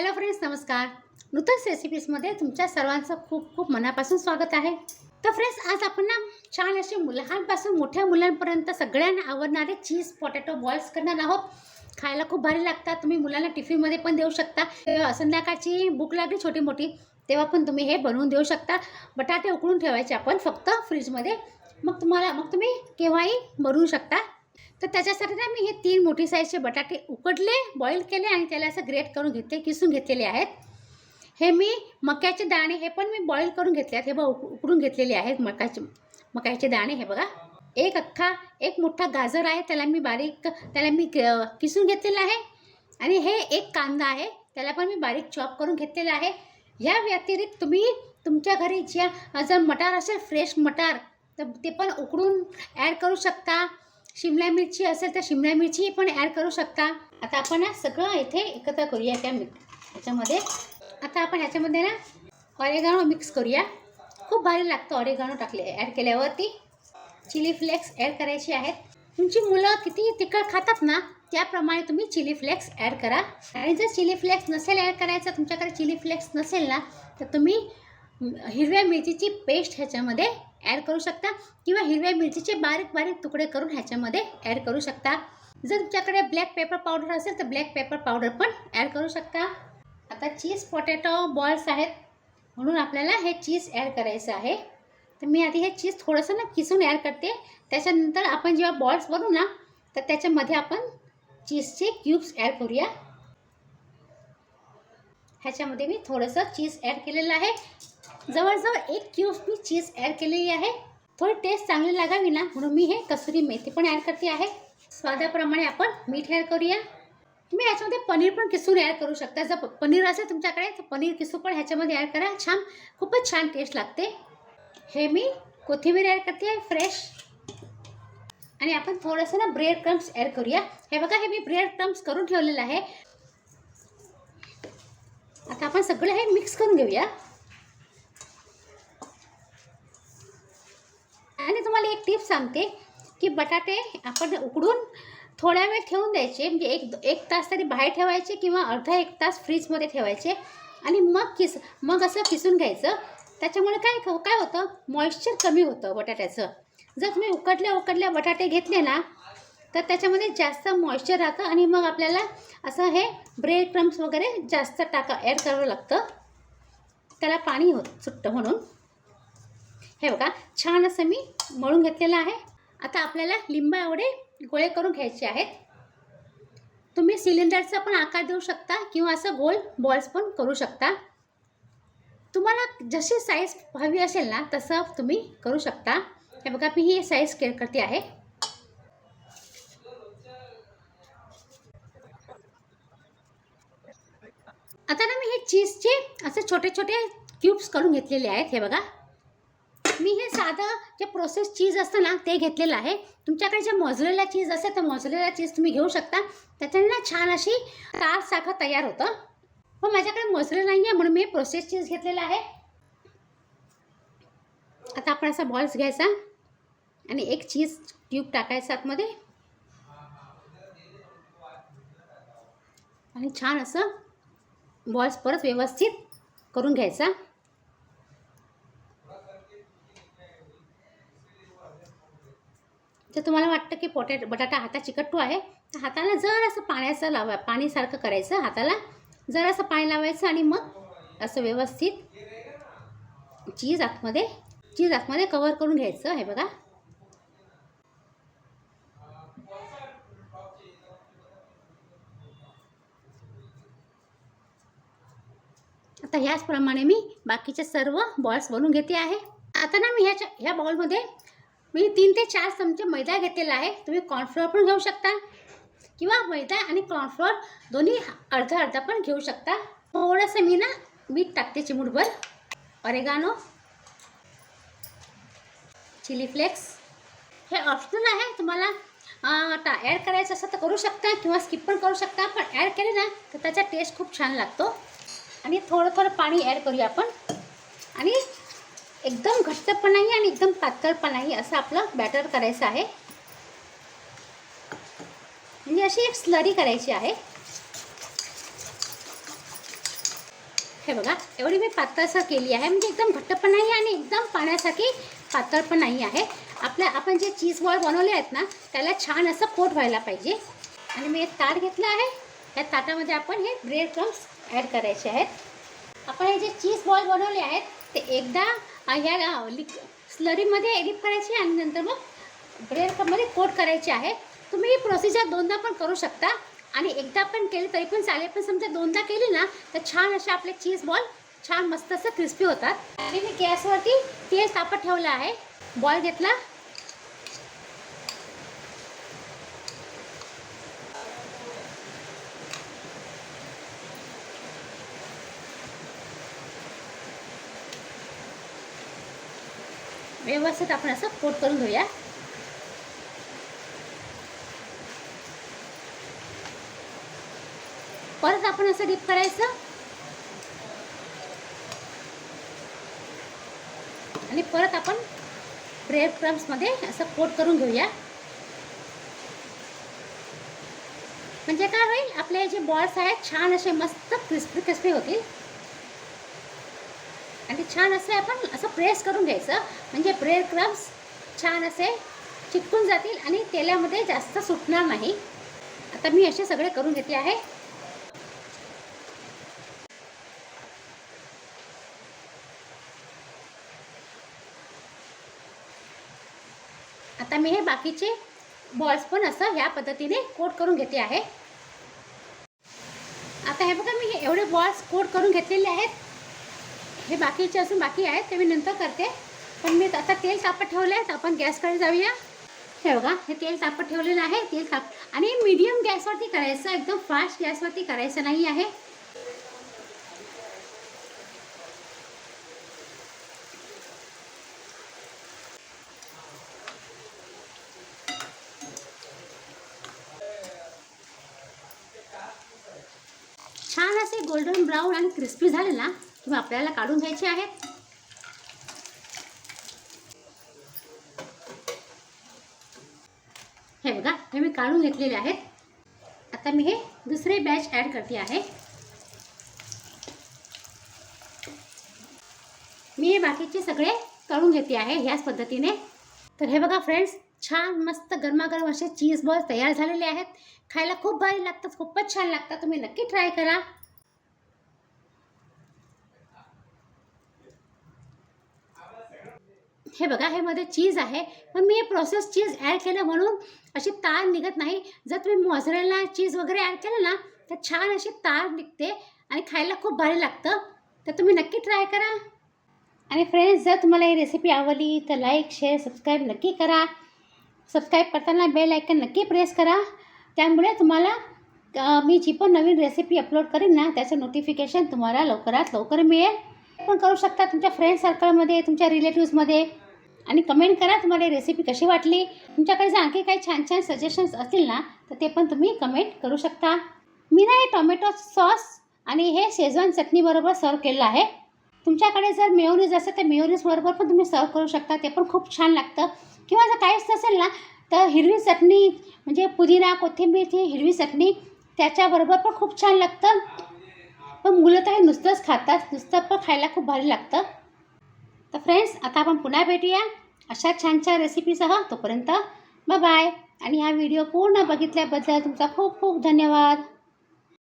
Hello friends नमस्कार. नूतन रेसिपीजमध्ये तुमच्या सर्वांचं खूप खूप मनापासून स्वागत आहे. तर फ्रेंड्स आज आपण ना छान असे मुलांपासून मोठ्या मुलांपर्यंत सगळ्यांना आवडणारे चीज पोटॅटो बॉल्स करणार आहोत. खायला खूप भारी लागतात. तुम्ही मुलांना टिफिनमध्ये पण देऊ शकता. संध्याकाळची भूक लागली छोटी मोठी तेव्हा पण तुम्ही हे बनवून देऊ शकता. बटाटे उकळून ठेवायचे आपण फक्त फ्रीजमध्ये मग तुम्हाला मग तुम्ही केव्हाही बनवू शकता. तर त्याच्यासाठी ना मी हे तीन मोठी साईजचे बटाटे उकडले बॉईल केले आणि त्याला असं ग्रेट करून घेतले किसून घेतलेले आहेत. हे मी मक्याचे दाणे हे पण मी बॉईल करून घेतले आहेत. हे बघा उक- उकडून घेतलेले आहेत मकाचे मकाचे दाणे हे बघा. एक अख्खा एक मोठा गाजर आहे त्याला मी बारीक त्याला मी किसून घेतलेलं आहे. आणि हे एक कांदा आहे त्याला पण मी बारीक चॉप करून घेतलेला आहे. या व्यतिरिक्त तुम्ही तुमच्या घरी ज्या जर मटार असेल फ्रेश मटार तर ते पण उकडून ॲड करू शकता. शिमला मिरची असेल तर शिमला मिरची पण ॲड करू शकता. आता आपण ना सगळं इथे एकत्र करूया त्या मिक ह्याच्यामध्ये आता आपण ह्याच्यामध्ये ना ऑरेगाणो मिक्स करूया. खूप भारी लागतं ऑरेगाणो टाकले ॲड केल्यावरती. चिली फ्लेक्स ॲड करायची आहेत. तुमची मुलं किती तिखट खातात ना त्याप्रमाणे तुम्ही चिली फ्लेक्स ॲड करा. आणि जर चिली फ्लेक्स नसेल ॲड करायचं तुमच्याकडे चिली फ्लेक्स नसेल ना तर तुम्ही हिरव्या मिरचीची पेस्ट ह्याच्यामध्ये ॲड करू शकता. किंवा हिरव्या मिरचीचे बारीक बारीक तुकडे करून ह्याच्यामध्ये ॲड करू शकता. जर तुमच्याकडे ब्लॅक पेपर पावडर असेल तर ब्लॅक पेपर पावडर पण ॲड करू शकता. आता चीज पोटॅटो बॉल्स आहेत. म्हणून आपल्याला हे चीज ॲड करायचं आहे. तर मी आधी हे चीज थोडंसं ना किसून ॲड करते. त्याच्यानंतर आपण जेव्हा बॉल्स बनवू ना तर त्याच्यामध्ये आपण चीजचे क्यूब्स ॲड करूया. ह्याच्यामध्ये मी थोडंसं चीज ॲड केलेलं आहे. जवळजवळ एक क्यूब मी चीज ॲड केलेली आहे. थोडी टेस्ट चांगली लागावी ना म्हणून मी हे कसुरी मेथी पण ॲड करते आहे. स्वादाप्रमाणे आपण मीठ ॲड करूया. तुम्ही ह्याच्यामध्ये पनीर पण किसून ॲड करू शकता. जर पनीर असेल तुमच्याकडे तर पनीर किसू पण ह्याच्यामध्ये ॲड करा. छान खूपच छान टेस्ट लागते. हे मी कोथिंबीर ॲड करते आहे फ्रेश आणि आपण थोडंसं ना ब्रेड क्रम्स ॲड करूया. हे बघा हे मी ब्रेड क्रम्स करून ठेवलेलं आहे. आता आपण सगळं हे मिक्स करून घेऊया आणि तुम्हाला एक टिप सांगते की बटाटे आपण उकडून थोड्या वेळ ठेवून द्यायचे म्हणजे एक एक तास तरी बाहेर ठेवायचे किंवा अर्धा एक तास फ्रीजमध्ये ठेवायचे. आणि मग किस मग असं किसून घ्यायचं. त्याच्यामुळे काय काय होतं? मॉइश्चर कमी होतं बटाट्याचं. जर तुम्ही उकडल्या उकडल्या बटाटे घेतले ना तर त्याच्यामध्ये जास्त मॉइश्चर राहतं आणि मग आपल्याला असं हे ब्रेड क्रम्स वगैरे जास्त टाका ॲड करावं लागतं. त्याला पाणी होत सुटतं म्हणून. हे बघा छान असं मी मळून घेतलेलं आहे. आता आपल्याला लिंबा एवढे गोळे करून घ्यायचे आहेत. तुम्ही सिलेंडरचा पण आकार देऊ शकता किंवा असं गोल बॉल्स पण करू शकता. तुम्हाला जशी साईज हवी असेल ना तसं तुम्ही करू शकता. हे बघा मी ही साईज केअर करते आहे. आता ना मी हे चीजचे असे छोटे छोटे क्यूब्स करून घेतलेले आहेत हे बघा. मी हे साधं जे प्रोसेस चीज असतं ना ते घेतलेलं आहे. तुमच्याकडे जे मोजलेला चीज असेल तर मोजलेला चीज तुम्ही घेऊ शकता. त्याच्याने ना छान अशी तार साखर तयार होतं. पण माझ्याकडे मोजलेलं नाही आहे म्हणून मी प्रोसेस चीज घेतलेला आहे. आता आपण असा बॉल्स घ्यायचा आणि एक चीज ट्यूब टाकायचा आतमध्ये. आणि छान असं बॉल्स परत व्यवस्थित करून घ्यायचा. जर तुम्हाला वाटतं की पोटॅट बटाटा हाता चिकटतो आहे तर हाताला जर असं पाण्याचं लावा पाणीसारखं करायचं हाताला जर असं पाणी लावायचं आणि मग असं व्यवस्थित चीज आतमध्ये चीज आतमध्ये कवर करून घ्यायचं हे बघा. आता ह्याचप्रमाणे मी बाकीचे सर्व बॉल्स बनवून घेते आहे. आता ना मी ह्याच्या ह्या बॉलमध्ये मी तीन ते चार चमचे मैदा घेतलेला आहे. तुम्ही कॉर्नफ्लोअर पण घेऊ शकता. किंवा मैदा आणि कॉर्नफ्लोअर दोन्ही अर्धा अर्धा पण घेऊ शकता. थोडंसं मी ना मीठ टाकते चिमूटभर. ऑरेगानो चिली फ्लेक्स हे ऑप्शनल आहे. तुम्हाला आता टा ॲड करायचं असं तर करू शकता किंवा स्किप पण करू शकता. पण ॲड केले ना तर त्याचा टेस्ट खूप छान लागतो. आणि थोडं थोडं पाणी ॲड करूया आपण. आणि एकदम घट्ट आणि एकदम पातळ पण असं आपलं बॅटर करायचं आहे. म्हणजे अशी एक स्लरी करायची आहे. हे बघा एवढी मी पातळसर केली आहे. म्हणजे एकदम घट्ट नाही आणि एकदम पाण्यासाठी पातळ पण नाही आहे. आपल्या आपण जे चीज बॉल बनवले आहेत ना त्याला छान असं कोट व्हायला पाहिजे. आणि मी एक ताट घेतलं आहे. त्या ताटामध्ये आपण हे ब्रेड क्रम्स ॲड करायचे आहेत. आपण हे जे चीज बॉल बनवले आहेत ते एकदा ह्या लिक स्लरीमध्ये एडिट करायची आणि नंतर मग ब्रेड कपमध्ये कोट करायची आहे. तुम्ही ही प्रोसिजर दोनदा पण करू शकता. आणि एकदा पण केली तरी पण चालेल. पण समजा दोनदा केली ना तर छान असे आपले चीज बॉल छान मस्त असं क्रिस्पी होतात. आणि मी गॅसवरती तेल तापत ठेवलं आहे. बॉल घेतला. व्यवस्थित आपण असं कोट करून घेऊया. परत आपण असं डीप करायचं. आणि परत आपण ब्रेड क्रम्समध्ये असं कोट करून घेऊया. म्हणजे काय होईल? आपले जे बॉल्स आहेत छान असे मस्त क्रिस्पी क्रिस्पी होतील. छान असे आपण असं प्रेस करून घ्यायचं. म्हणजे ब्रेड क्रम्स छान असे चिटकून जातील आणि तेलामध्ये जास्त सुटणार नाही. आता मी असे सगळे करून घेतले आहे. आता मी हे बाकीचे बॉल्स पण असं ह्या पद्धतीने कोट करून घेते आहे. आता हे बघा मी हे एवढे बॉल्स कोट करून घेतलेले आहेत. हे बाकीचे अजून बाकी आहेत ते मी नंतर करते. पण मी आता तेल तापत ठेवलं आहे तर आपण गॅसकडे जाऊया. हे बघा हे तेल तापत ठेवलेलं आहे तेल ताप आणि मीडियम गॅसवरती करायचं एकदम फास्ट गॅसवरती करायचं नाही आहे. छान असे गोल्डन ब्राऊन आणि क्रिस्पी झाले ना किंवा आपल्याला काढून घ्यायचे आहेत. हे बघा हे मी काढून घेतलेले आहेत. आता मी हे दुसरे बॅच ॲड करते आहे. मी हे बाकीचे सगळे तळून घेते आहे ह्याच पद्धतीने. तर हे बघा फ्रेंड्स छान मस्त गरमागरम असे चीज बॉल तयार झालेले आहेत. खायला खूप भारी लागतात खूपच छान लागतात. तुम्ही नक्की ट्राय करा. हे बघा हे मध्ये चीज आहे. पण मी हे प्रोसेस चीज ॲड केलं म्हणून अशी तार निघत नाही. जर तुम्ही मोझरेला चीज वगैरे ॲड केलं ना तर छान अशी तार निघते आणि खायला खूप भारी लागतं. तर तुम्ही नक्की ट्राय करा. आणि फ्रेंड्स जर तुम्हाला ही रेसिपी आवडली तर लाईक शेअर सबस्क्राईब नक्की करा. सबस्क्राईब करताना बेल आयकन नक्की प्रेस करा. त्यामुळे तुम्हाला मी जी पण नवीन रेसिपी अपलोड करीन ना त्याचं नोटिफिकेशन तुम्हाला लवकरात लवकर मिळेल. पण करू शकता तुमच्या फ्रेंड सर्कलमध्ये तुमच्या रिलेटिव्समध्ये आणि कमेंट करा तुम्हाला रेसिपी कशी वाटली. तुमच्याकडे जर आणखी काही छान छान सजेशन्स असतील ना तर ते पण तुम्ही कमेंट करू शकता. मी ना हे टोमॅटो सॉस आणि हे शेजवान चटणीबरोबर सर्व केलेलं आहे. तुमच्याकडे जर मेयोनीज असेल तर मेयोनीजबरोबर पण तुम्ही सर्व करू शकता. ते पण खूप छान लागतं. किंवा जर काहीच नसेल ना तर हिरवी चटणी म्हणजे पुदिना कोथिंबीरची हिरवी चटणी त्याच्याबरोबर पण खूप छान लागतं. पण मुलं तर हे नुसतंच खातात. नुसतं पण खायला खूप भारी लागतं. तर फ्रेंड्स आता आपण पुन्हा भेटूया. अशा छान छान रेसिपीसह तोपर्यंत बाय आणि हा व्हिडिओ पूर्ण बघितल्याबद्दल तुमचा खूप खूप धन्यवाद.